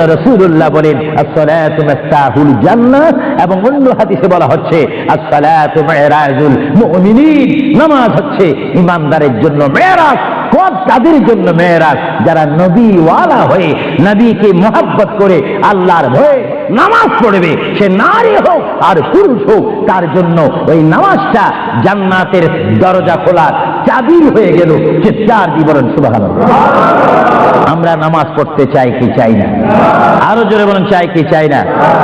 জন্য রসুল্লাহ বলেন, আসসালাতু মিফতাহুল জান্নাহ এবং অন্য হাদিসে বলা হচ্ছে, আসসালাতু মিরাজুল নামাজ হচ্ছে ইমানদারের জন্য মেরাজ কব তাদের জন্য মেয়েরাজ যারা নবী ওয়ালা হয়ে, নবীকে মোহাব্বত করে আল্লাহর ভয়ে নামাজ পড়বে, সে নারী হোক আর পুরুষ হোক, তার জন্য ওই নামাজটা জান্নাতের দরজা খোলার চাবির হয়ে গেল, সে চিৎকার বিবরণ সুবাহ আমরা নামাজ পড়তে চাই কি চাই না? আরও জোরে বলুন, চাই কি চাই না?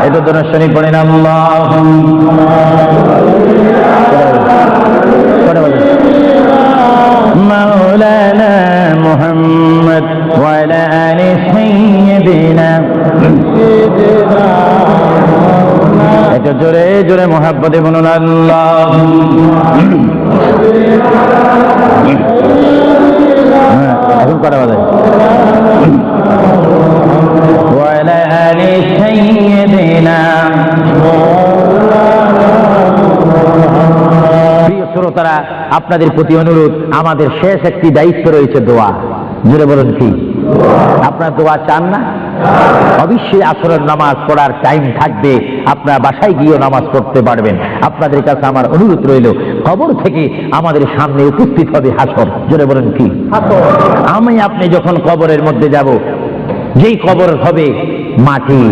এটা দোনো শনি পড়েন আল্লাহ مولانا محمد وعلى آل سيدنا এটা জোরে জোরে মোহাব্বতে বলুন আল্লাহ হ্যাঁ, এখন কটা বাজে وعلى آل سيدنا প্রিয় শ্রোতারা আপনাদের প্রতি অনুরোধ, আমাদের শেষ একটি দায়িত্ব রয়েছে দোয়া। জুড়ে বলুন কি? আপনার দোয়া চান না? অবশ্যই আসরের নামাজ পড়ার টাইম থাকবে। আপনার বাসায় গিয়েও নামাজ পড়তে পারবেন। আপনাদের কাছে আমার অনুরোধ রইল খবর থেকে আমাদের সামনে উপস্থিত হবে হাসর। জোরে বলেন কি? আমি আপনি যখন কবরের মধ্যে যাব, যেই কবর হবে মাটি।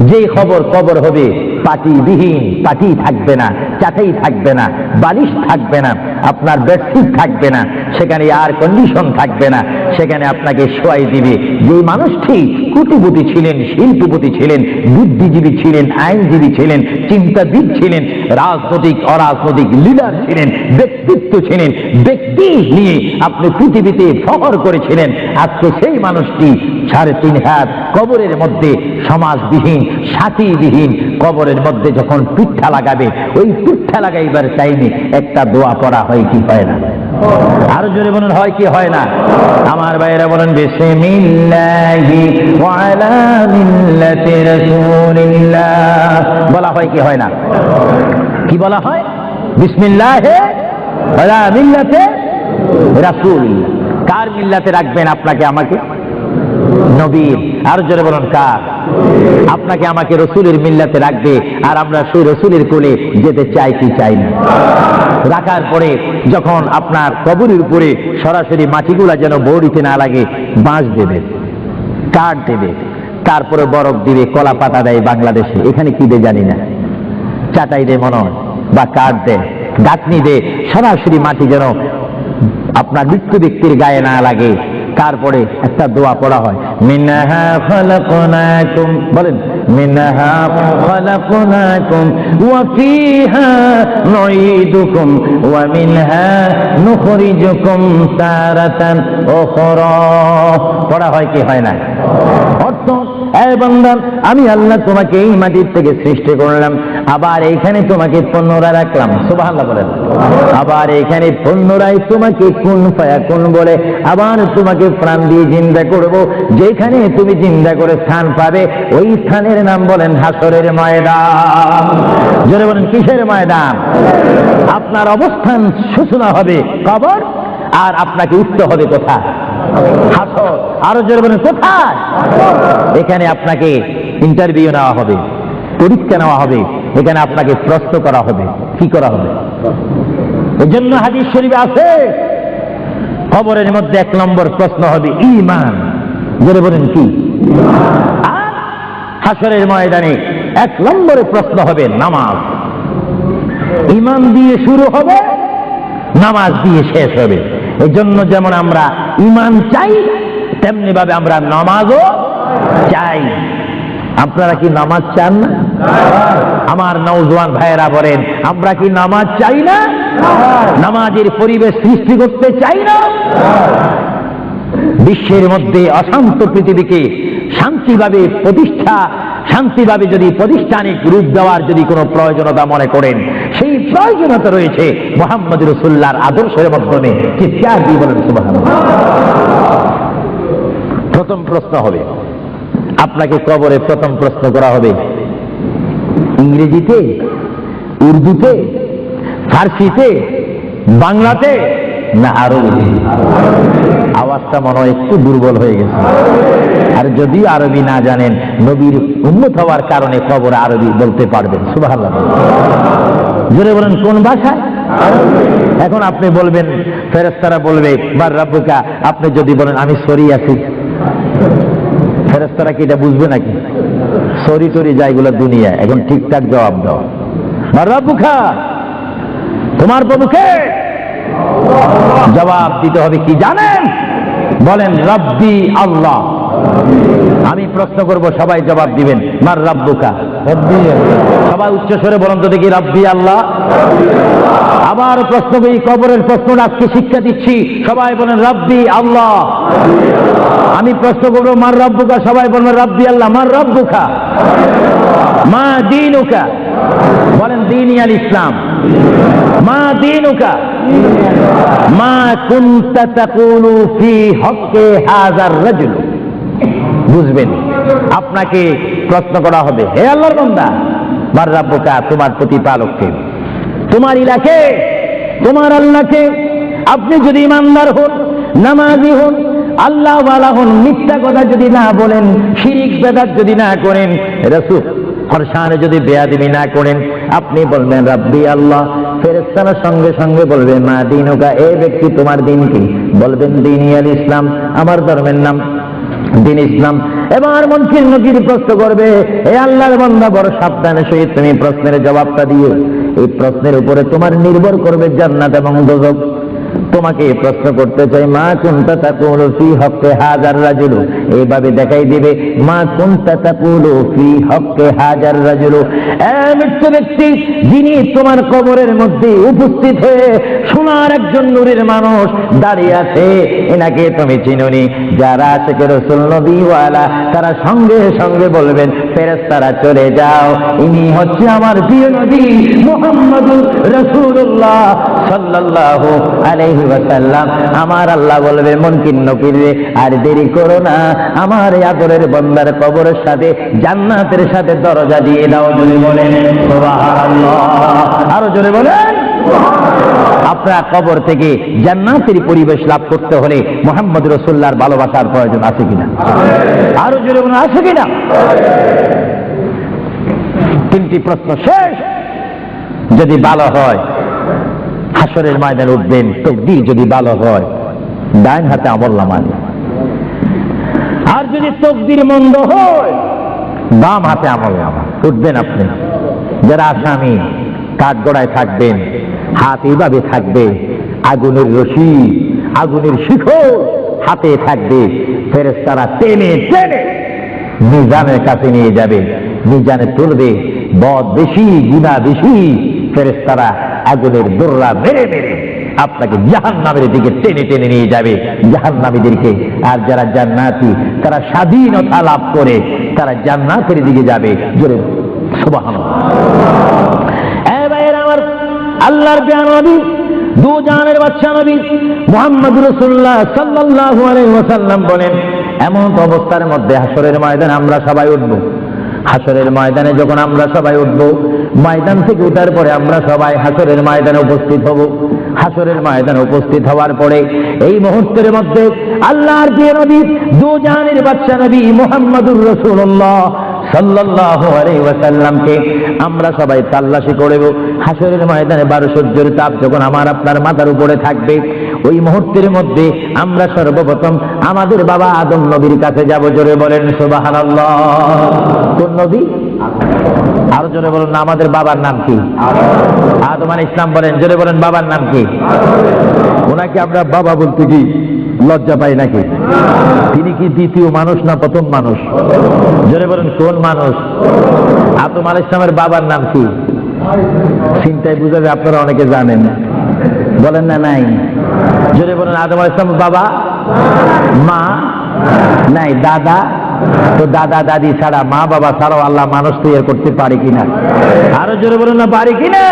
যেই খবর কবর হবে, পাটি বিহীন, পাটি থাকবে না, চাটাই থাকবে না, বালিশ থাকবে না আপনার বেডশিট থাকবে না সেখানে এয়ার কন্ডিশন থাকবে না। সেখানে আপনাকে শোয়াই দিবে। যে মানুষটি কুটিপুতি ছিলেন, শিল্পপতি ছিলেন, বুদ্ধিজীবী ছিলেন, আইনজীবী ছিলেন, চিন্তাবিদ ছিলেন, রাজনৈতিক, অরাজনৈতিক লিডার ছিলেন, ব্যক্তিত্ব ছিলেন, ব্যক্তি নিয়ে আপনি পৃথিবীতে ফহর করেছিলেন, আজকে সেই মানুষটি সাড়ে তিন হাত কবরের মধ্যে সমাজবিহীন, সাথীবিহীন কবরের মধ্যে যখন পিঠা লাগাবে, ওই পিঠা লাগাইবার টাইমে একটা দোয়া পড়া হয় কি হয় না? আরও জোরে বলুন, হয় কি হয় না? আমার বাইরা বলেন, বিসমিল্লাহি ওয়া আলা বলা হয় কি হয় না? কি বলা হয়? বিসমিল্লাহে ওয়া মিল্লাতে কার মিল্লাতে রাখবেন আপনাকে, আমাকে? নবীর। আর জোরে বলুন, কার? আপনাকে, আমাকে রসুলের মিল্লাতে রাখবে, আর আমরা সেই রসুলের কোলে যেতে চাই কি চাই না। রাখার পরে যখন আপনার কবরের উপরে সরাসরি মাটিগুলা যেন বড়িতে না লাগে, বাঁশ দেবে, কাঠ দেবে, তারপরে বরফ দিবে, কলা পাতা দেয় বাংলাদেশে। এখানে কি দেয় জানি না। চাটাই দেয় মনে বা কাঠ দেয়, গাঁথনি দেয়। সরাসরি মাটি যেন আপনার মৃত্যু ব্যক্তির গায়ে না লাগে। তারপরে একটা দোয়া পড়া হয়। মিনাহা খালাকনাকুম, বলেন, মিনাহা খালাকনাকুম, ওয়া ফিহা ওয়া মিনহা নুখরিজুকুম তারাতান উখরা। পড়া হয় কি হয় না? আমি আল্লাহ তোমাকে এই মাটির থেকে সৃষ্টি করলাম, আবার এইখানে তোমাকে পুনরায় রাখলাম। সুবহানাল্লাহ বলেন। আবার এখানে পুনরায় তোমাকে কোন ফায়া কোন বলে, আবার তোমাকে প্রাণ দিয়ে জিন্দা করব। যেখানে তুমি জিন্দা করে স্থান পাবে, ওই স্থানের নাম বলেন হাসরের ময়দান। জোরে বলেন, কিসের ময়দান? আপনার অবস্থান সূচনা হবে কবর, আর আপনাকে উঠতে হবে কোথায়? হাসর। আরও জোরে বলেন, কোথায়? এখানে আপনাকে ইন্টারভিউ নেওয়া হবে, পরীক্ষা নেওয়া হবে, এখানে আপনাকে প্রশ্ন করা হবে, কি করা হবে? এই জন্য হাদিস শরীফে আছে খবরের মধ্যে এক নম্বর প্রশ্ন হবে ইমান জোরে বলেন কি? হাসরের ময়দানে এক নম্বরে প্রশ্ন হবে, নামাজ। ইমান দিয়ে শুরু হবে, নামাজ দিয়ে শেষ হবে। এই জন্য যেমন আমরা ইমান চাই তেমনি ভাবে আমরা নামাজও চাই। আপনারা কি নামাজ চান? না আমার নৌজওয়ান ভাইয়েরা বলেন, আমরা কি নামাজ চাই না? নামাজের পরিবেশ সৃষ্টি করতে চাই না? বিশ্বের মধ্যে অশান্ত পৃথিবীকে শান্তিভাবে প্রতিষ্ঠা, শান্তিভাবে যদি প্রতিষ্ঠানিক রূপ দেওয়ার যদি কোনো প্রয়োজনতা মনে করেন, সেই প্রয়োজনতা রয়েছে মোহাম্মদ রসুল্লাহর আদর্শের মাধ্যমে। চিৎকার দিয়ে বলেন প্রথম প্রশ্ন হবে আপনাকে কবরে প্রথম প্রশ্ন করা হবে। ইংরেজিতে, উর্দুতে, ফার্সিতে, বাংলাতে না আরবি? আওয়াজটা মনে হয় একটু দুর্বল হয়ে গেছে। আর যদি আরবি না জানেন, নবীর উন্নত হওয়ার কারণে কবর আরবি বলতে পারবেন। সুবাহ জোরে বলেন, কোন ভাষায়? এখন আপনি বলবেন ফেরেস্তারা বলবে, বার রাব্বুকা, আপনি যদি বলেন, আমি সরি আছি। ফেরেস্তারা কি এটা বুঝবে নাকি? সরি টরি যাইগুলো দুনিয়া, এখন ঠিকঠাক জবাব দাও। রাব্বুকা তোমার প্রভুকে জবাব দিতে হবে কি জানেন? বলেন, রব্বি আল্লাহ। আমি প্রশ্ন করব, সবাই জবাব দিবেন। মার রাব্বুকা। রব্বি সবাই উচ্চ স্বরে বলুন তো দেখি, রব্বি আল্লাহ। আবার প্রশ্ন করি, কবরের প্রশ্নটা আজকে শিক্ষা দিচ্ছি। সবাই বলেন, রব্বি আল্লাহ। আমি প্রশ্ন করব, মার রব্বুকা। সবাই বলবেন, রব্বি আল্লাহ, মার রব্বুকা। মা দিনুকা। বলেন, দিন আল ইসলাম। মা দিনুকা। মা কুনতা তাকুলু ফি হক্কে হাজার রাজুল। বুঝবেন। আপনাকে প্রশ্ন করা হবে, হে আল্লাহর বান্দা, মার রাব্বুকা তোমার প্রতিপালককে, তোমার ইলাকে, তোমার আল্লাহকে আপনি যদি ইমানদার হন, নামাজি হন আল্লাহ হন, মিথ্যা কথা যদি না বলেন, শিরিক বেদাত যদি না করেন, রসুল হরসানে যদি বেয়াদিবি না করেন, আপনি বলবেন, রাব্বি আল্লাহ। ফেরেস্তারা সঙ্গে সঙ্গে বলবে, মা দিন দিনুকা, এ ব্যক্তি তোমার দিন কি বলবেন, দিন ইসলাম, আমার ধর্মের নাম দিন ইসলাম। এবার মনকির নকির প্রশ্ন করবে, এ আল্লাহর বন্ধা বড় সাবধানের সহিত তুমি প্রশ্নের জবাবটা দিয়ে এই প্রশ্নের উপরে তোমার নির্ভর করবে জান্নাত এবং দোজক তোমাকে প্রশ্ন করতে চাই, মা কুন্তা তাকুলু ফি হক্কে হাজার রাজুলু? এইভাবে দেখাই দিবে, মা কুন্তা তাকুলু ফি হক্কে হাজার রাজুলু। মৃত্যু ব্যক্তি যিনি তোমার কবরের মধ্যে উপস্থিত হয়ে সোনার একজন নূরের মানুষ দাঁড়িয়ে আছে, এনাকে তুমি চিনুনি। যারা আছে কে রসুল নবীওয়ালা তারা সঙ্গে সঙ্গে বলবেন ফেরেস্তারা চলে যাও। ইনি হচ্ছে আমার প্রিয় নবী মোহাম্মদুর রসুল্লাহ সাল্লাল্লাহু আলাইহি ওয়াসাল্লাম আমার আল্লাহ বলবে মন কিন্ন ফিরবে আর দেরি করো না। আমার আদরের বন্দার কবরের সাথে জান্নাতের সাথে দরজা দিয়ে দাও জোরে বলেন সুবহানাল্লাহ। আরও জোরে বলেন আপনার কবর থেকে জান্নাতের পরিবেশ লাভ করতে হলে মোহাম্মদ রসুল্লাহর ভালোবাসার প্রয়োজন আছে কিনা? আরও জোরে আছে কিনা? তিনটি প্রশ্ন শেষ। যদি ভালো হয় হাসরের ময়দানে উঠবেন, তকদির যদি ভালো হয় ডাইন হাতে আমল নামান আর যদি তকদির মন্দ হয়, বাম হাতে আমল নামা উঠবেন আপনি। যারা আসামি, কাঠগড়ায় থাকবেন, হাত এইভাবে থাকবে, আগুনের রশি, আগুনের শিখর হাতে থাকবে ফেরেস্তারা টেনে টেনে মিজানের কাছে নিয়ে যাবে মিজানে তুলবে, বদ বেশি গুণা বেশি ফেরেস্তারা আগুনের দোররা মেরে মেরে আপনাকে জাহান নামের দিকে টেনে টেনে নিয়ে যাবে। জাহান নামীদেরকে আর যারা জান্নাতি, তারা স্বাধীনতা লাভ করে, তারা জান্নাতের দিকে যাবে। জোরে সুবাহ আমার আল্লাহর বিয়ান নবী, দু বাচ্চা নবী মোহাম্মদ রসুল্লাহ সাল্লাল্লাহু আলাইহি ওয়াসাল্লাম বলেন, এমন অবস্থার মধ্যে হাসরের ময়দানে আমরা সবাই উঠব। হাসরের ময়দানে যখন আমরা সবাই উঠব ময়দান থেকে উঠার পরে আমরা সবাই হাসরের ময়দানে উপস্থিত হব। হাসরের ময়দানে উপস্থিত হওয়ার পরে এই মুহূর্তের মধ্যে আল্লাহর প্রিয় নবী দু জানের বাচ্চা নবী মোহাম্মদুর রসুল্লাহ আলাইহি আমরা সবাই তাল্লাশি করব। হাসরের ময়দানে বারো সূর্যের তাপ যখন আমার আপনার মাথার উপরে থাকবে, ওই মুহূর্তের মধ্যে আমরা সর্বপ্রথম আমাদের বাবা আদম নবীর কাছে যাব। জোরে বলেন, সুবহানাল্লাহ। কোন নবী? আরও জোরে বলেন আমাদের বাবার নাম কি? আদম আলাইহিস ইসলাম বলেন জোরে বলেন বাবার নাম কি? ওনাকে আমরা বাবা বলতে কি লজ্জা পাই নাকি? তিনি কি দ্বিতীয় মানুষ না প্রথম মানুষ? জোরে বলেন কোন মানুষ? আদম আল ইসলামের বাবার নাম কি? চিন্তায় বুঝাবে আপনারা অনেকে জানেন। বলেন না নাই। জোরে বলেন আদম আল ইসলামের বাবা? মা? নাই দাদা? তো দাদা দাদি ছাড়া মা বাবা ছাড়াও আল্লাহ মানুষ তৈরি করতে পারে কিনা? আরও জোরে বলুন না, পারে কিনা?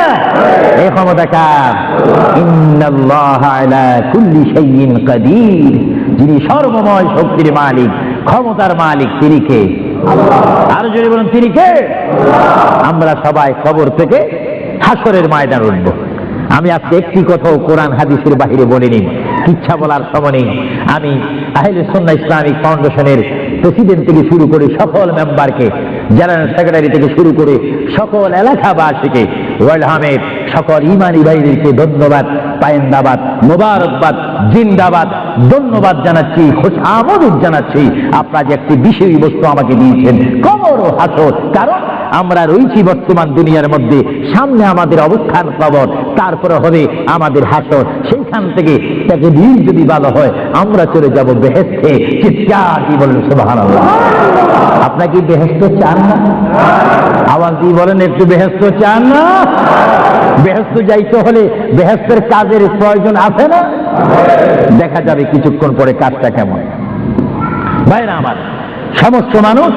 এই ক্ষমতা কার? কুল্লি শাইইন যিনি সর্বময় শক্তির মালিক, ক্ষমতার মালিক, তিনি কে? আরও জোরে বলুন, তিনি কে? আমরা সবাই খবর থেকে হাসরের ময়দান উঠবো। আমি আজকে একটি কথাও কোরআন হাদিসের বাহিরে বলিনি ইচ্ছা বলার সময় নেই। আমি আহলে সন্না ইসলামিক ফাউন্ডেশনের প্রেসিডেন্ট থেকে শুরু করে সকল মেম্বারকে জেনারেল সেক্রেটারি থেকে শুরু করে সকল এলাকাবাসীকে ওয়ার্ল্ড হামের সকল ইমানি ভাইদেরকে ধন্যবাদ, পায়েন্দাবাদ, মোবারকবাদ, জিন্দাবাদ, ধন্যবাদ জানাচ্ছি, খুশ আমদ জানাচ্ছি। আপনারা যে একটি বিশেষ বস্তু আমাকে দিয়েছেন, কবর ও হাসর, কারণ আমরা রয়েছি বর্তমান দুনিয়ার মধ্যে, সামনে আমাদের অবস্থান কবর, তারপরে হবে আমাদের হাসর। সেইখান থেকে তাকে দিন যদি ভালো হয়, আমরা চলে যাব বেহেস্তে কি বলেন সুবাহান আপনার কি বেহেস্ত চান না? আওয়াজ দিয়ে বলেন, একটু বেহেস্ত চান না? বেহেস্ত যাইতে হলে বেহেস্তের কাজের প্রয়োজন আছে না? দেখা যাবে কিছুক্ষণ পরে কাজটা কেমন। ভাইরা আমার, সমস্ত মানুষ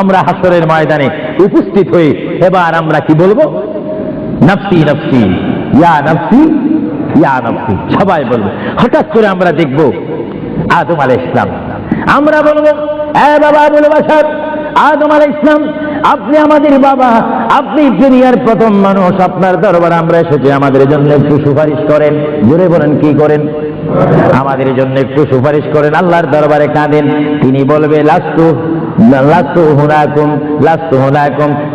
আমরা হাসরের ময়দানে উপস্থিত হয়ে, এবার আমরা কি বলব? নফসি নফসি, ইয়া নফসি সবাই বলব, হঠাৎ করে আমরা দেখব আদম আলাই ইসলাম আমরা বলব বাবা বলে বাসার আদম আলাই ইসলাম আপনি আমাদের বাবা, আপনি দুনিয়ার প্রথম মানুষ, আপনার দরবার আমরা এসেছি, আমাদের জন্য একটু সুপারিশ করেন। জোরে বলেন, কি করেন? আমাদের জন্য একটু সুপারিশ করেন, আল্লাহর দরবারে কাঁদেন। তিনি বলবে, লাস্তু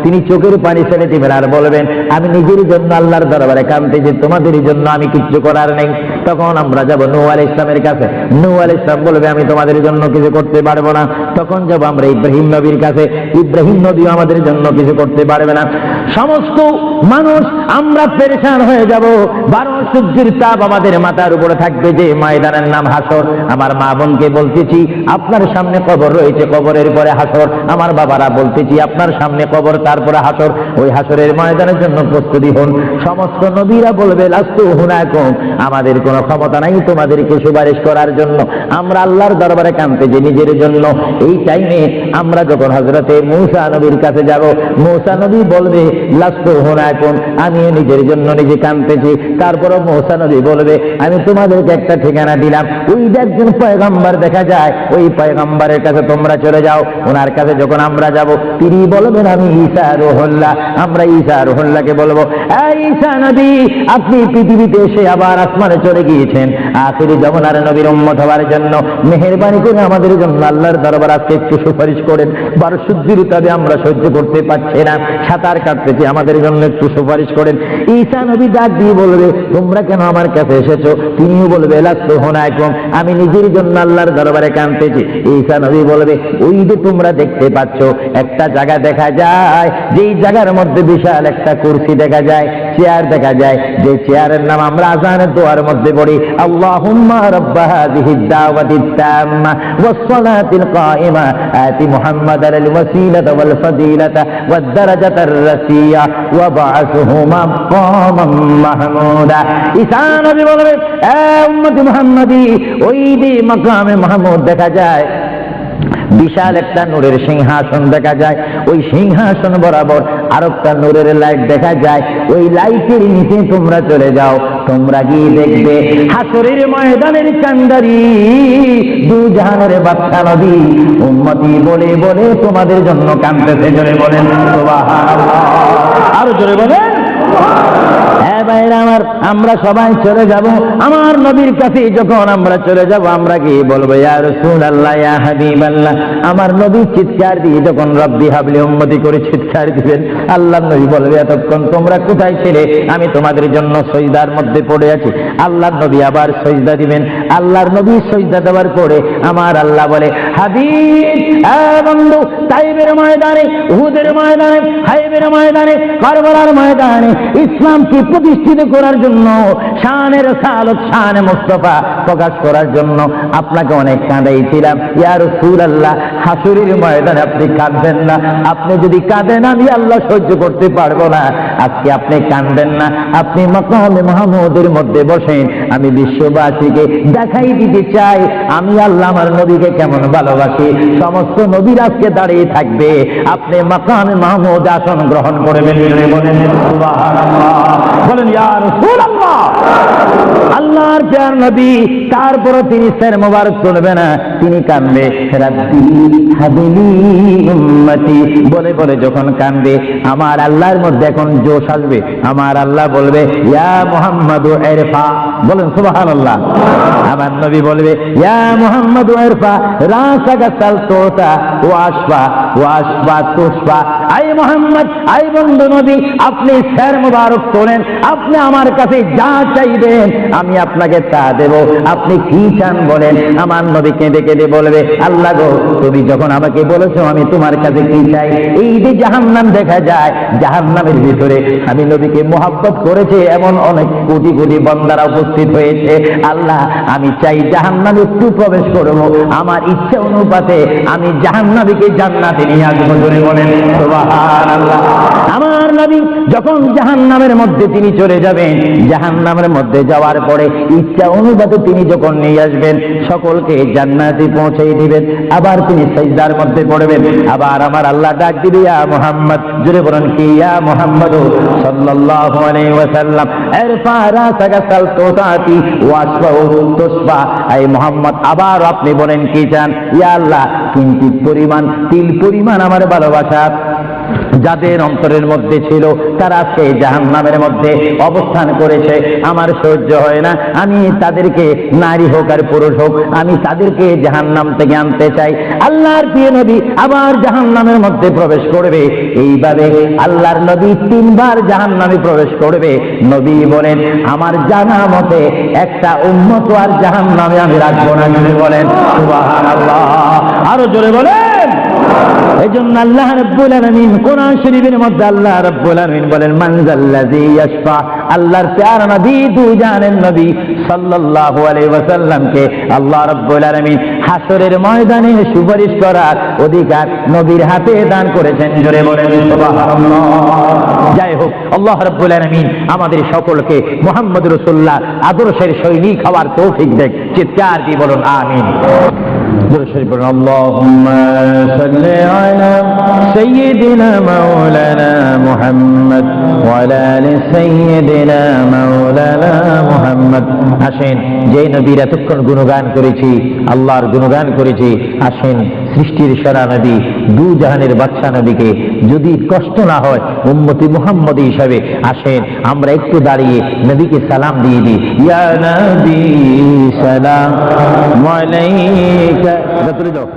তিনি চোখের পানি ছেড়ে দিবেন আর বলবেন, আমি নিজের জন্য আল্লাহর দরবারে কানতে যে তোমাদের জন্য আমি কিচ্ছু করার নেই। তখন আমরা যাব নূ আল ইসলামের কাছে। নূ আল ইসলাম বলবে, আমি তোমাদের জন্য কিছু করতে পারব না। তখন যাব আমরা ইব্রাহিম নবীর কাছে। ইব্রাহিম নবীও আমাদের জন্য কিছু করতে পারবে না। সমস্ত মানুষ, আমরা পেরেশান হয়ে যাব। বারো সূর্যের তাপ আমাদের মাথার উপরে থাকবে যে ময়দানের নাম হাসর। আমার মা বোনকে বলতেছি, আপনার সামনে কবর রয়েছে, কবরের পরে হাসর। আমার বাবারা বলতেছি, আপনার সামনে কবর, তারপরে হাসর। ওই হাসরের ময়দানের জন্য প্রস্তুতি হন। সমস্ত নবীরা বলবে, লাস্তু হুনাকুম। আমাদের কোনো ক্ষমতা নাই তোমাদেরকে সুপারিশ করার জন্য। আমরা আল্লাহর দরবারে কানতে যে নিজের জন্য। এই টাইমে আমরা যখন হজরতে মৌসা নবীর কাছে যাব, মৌসা নবী বলবে, লাস্তু হুনাকুম আমি নিজের জন্য নিজে কানতেছি তারপরও মৌসা নবী বলবে, আমি তোমাদেরকে একটা ঠিকানা দিলাম। ওই একজন পয়গম্বর দেখা যায়, ওই পয়গম্বরের কাছে তোমরা চলে যাও। ওনার কাছে যখন আমরা যাব, তিনি বলবেন, আমি ঈশা রোহল্লা আমরা ঈসা রোহল্লাকে বলব ঈসা নবী, আপনি পৃথিবীতে এসে আবার আসমানে চলে গিয়েছেন আখিরি যমুনার নবীর উম্মত হওয়ার জন্য মেহেরবানি করে আমাদের জন্য আল্লাহর দরবার আজকে একটু সুপারিশ করেন। বারো সূর্যের তবে আমরা সহ্য করতে পারছি না। সাঁতার কাটতেছি আমাদের জন্য একটু সুপারিশ করেন। ঈসা নবী ডাক দিয়ে বলবে, তোমরা কেন আমার কাছে এসেছ? তিনিও বলবে লাস্তু হুনাকুম আমি নিজের জন্য আল্লাহর দরবারে কানতেছি ঈসা নবী বলবে, ওই যে তোমরা দেখতে পাচ্ছ, একটা জায়গা দেখা যায়, যেই জায়গার মধ্যে বিশাল একটা কুরসি দেখা যায়, চেয়ার দেখা যায়। যে চেয়ারের নাম আমরা আজানের দোয়ার মধ্যে পড়ি আল্লাহুম্মা রাব্বা হাযিহি দাওয়াতি তাম্মা ওয়াস-সালাতিল কাইমা আতি মুহাম্মাদাল ওয়াসিলাতা ওয়াল ফাদিলাতা ওয়াদ দারাজাতার রাসিয়া ওয়া বা'আথহু মাকামান মাহমুদা। ঈসা নবী বলবে, এ উম্মতি মুহাম্মাদি, ওই যে মাকামে মাহমুদ দেখা যায় বিশাল একটা নূরের সিংহাসন দেখা যায়। ওই সিংহাসন বরাবর আর একটা নূরের লাইট দেখা যায়। ওই লাইটের নিচে তোমরা চলে যাও। তোমরা গিয়ে দেখবে হাসরের ময়দানের কান্দারি দু বাচ্চা নদী উন্মতি বলে বলে তোমাদের জন্য কান্দতেছে জোরে বলেন। আরও জোরে বলেন হ্যাঁ ভাইরা আমার, আমরা সবাই চলে যাব। আমার নবীর কাছে যখন আমরা চলে যাব, আমরা কি বলব, ইয়া রাসূলুল্লাহ, ইয়া হাবিবাল্লাহ? আমার নবী চিৎকার দিয়ে যখন রব্বি হাবলি উম্মতি করে চিৎকার দিবেন আল্লাহ নবী বলবে, এতক্ষণ তোমরা কোথায় ছিলে? আমি তোমাদের জন্য সজদার মধ্যে পড়ে আছি। আল্লাহ নবী আবার সজদা দিবেন। আল্লাহর নবী সজদা দেওয়ার পরে আমার আল্লাহ বলে, হাবিব বন্ধু, তাইবের ময়দানে, উহুদের ময়দানে, হাইবের ময়দানে, কারবালার ময়দানে ইসলামকে প্রতিষ্ঠিত করার জন্য, শানের সালত, শানে মুস্তফা প্রকাশ করার জন্য আপনাকে অনেক কাঁদাইছিলাম। ইয়ার সুর আল্লাহ হাসুরির ময়দানে আপনি কাঁদবেন না। আপনি যদি কাঁদেন, আমি আল্লাহ সহ্য করতে পারব না। আজকে আপনি কাঁদবেন না। আপনি মকামে মাহমুদের মধ্যে বসেন। আমি বিশ্ববাসীকে দেখাই দিতে চাই। আমি আল্লাহ আমার নবীকে কেমন ভালোবাসি? সমস্ত নবীর আজকে দাঁড়িয়ে থাকবে। আপনি মাকামে মাহমুদ আসন গ্রহণ করবেন। বলেন, ইয়া রাসূলুল্লাহ। আল্লাহর প্যার নবী, তারপরও তিনি স্যার মোবারক তুলবে না। তিনি কান্দে বলে বলে যখন কান্দে আমার আল্লাহর মধ্যে এখন জোশ আসবে। আমার আল্লাহ বলবে, ইয়া মুহাম্মাদু ইরফা বলেন, সুবহানাল্লাহ। আমার নবী বলবে, ইয়া মুহাম্মাদু ইরফা রাসাকা সালতোতা ওয়াসফা ওয়াসফা তুসফা আই মোহাম্মদ আই বন্ধু নবী, আপনি স্যার মোবারক তোলেন আপনি আমার কাছে যা চাইবেন, আমি আপনাকে তা দেব। আপনি কি চান বলেন? আমার নবী কেঁদে কেঁদে বলবে, আল্লাহ গো, তুমি যখন আমাকে বলেছ আমি তোমার কাছে কি চাই? এই যে জাহান্নাম দেখা যায়, জাহান্নামের ভিতরে আমি নবীকে মোহাব্বত করেছে, এমন অনেক কোটি কোটি বন্দারা উপস্থিত হয়েছে। আল্লাহ, আমি চাই জাহান্নামে একটু প্রবেশ করব। আমার ইচ্ছা অনুপাতে আমি জাহান্নাবীকে জান্নাতে নিয়ে আসব ধরে বলেন আমার নবী যখন জাহান্নামের মধ্যে তিনি চলে যাবেন। জাহান্নামের মধ্যে যাওয়ার পরে ইচ্ছা অনুপাতে তিনি যখন নিয়ে আসবেন, সকলকে জান্নাতে পৌঁছে দিবেন। আবার তিনি সাজদার মধ্যে পড়বেন। আবার আমার আল্লাহ ডাক দিবে, ইয়া মুহাম্মদ। জুড়ে বলেন কি, ইয়া মুহাম্মদ? সাল্লাল্লাহু আলাইহি ওয়াসাল্লাম ইরফা রাসাকা সালতুতাতি ওয়াসফাউ তুসফা। এই মুহাম্মদ, আবার আপনি বলেন কি চান? ইয়া আল্লাহ কিন্তু পরিমাণ তিল পরিমাণ আমার ভালোবাসা। যাদের অন্তরের মধ্যে ছিল, তারা সেই জাহান্নামের মধ্যে অবস্থান করেছে। আমার সহ্য হয় না, আমি তাদেরকে নারী হোক আর পুরুষ হোক, আমি তাদেরকে জাহান্নাম থেকে আনতে চাই। আল্লাহর প্রিয় নবী আবার জাহান্নামের মধ্যে প্রবেশ করবে। এইভাবে আল্লাহর নবী তিনবার জাহান্নামে প্রবেশ করবে। নবী বলেন, আমার জানা মতে একটা উন্নত আর জাহান্নামে আমি রাখব না। বলেন আরও জোরে বলেন এই জন্য আল্লাহ শরীফের মধ্যে আল্লাহ বলেন ইয়াশফা আল্লাহর প্যার নবী নবী সাল্লাল্লাহু আলাইহি ওয়াসাল্লামকে আল্লাহ হাসরের ময়দানে সুপারিশ করার অধিকার নবীর হাতে দান করেছেন। জোরে বলেন যাই হোক, আল্লাহ রব্বুল আমাদের সকলকে মুহাম্মদ রাসূলুল্লাহ আদর্শের সৈনিক হওয়ার তৌফিক দেখ চিৎকার দিয়ে বলুন, আমিন। আল্লাহুম্মা সাল্লি আলা সাইয়্যিদিনা মাওলানা মুহাম্মদ ওয়া আলা আলি সাইয়্যিদিনা মাওলানা মুহাম্মদ। আসেন যে নবীর এতক্ষণ গুণগান করেছি, আল্লাহর গুণগান করেছি, আসেন সৃষ্টির সেরা নবী দু জাহানের বাদশাহ নবীকে যদি কষ্ট না হয়, উম্মতি মুহাম্মদ হিসাবে আসেন। আমরা একটু দাঁড়িয়ে নবীকে সালাম দিয়ে দিই। ইয়া নবী সালাম তুলে দাও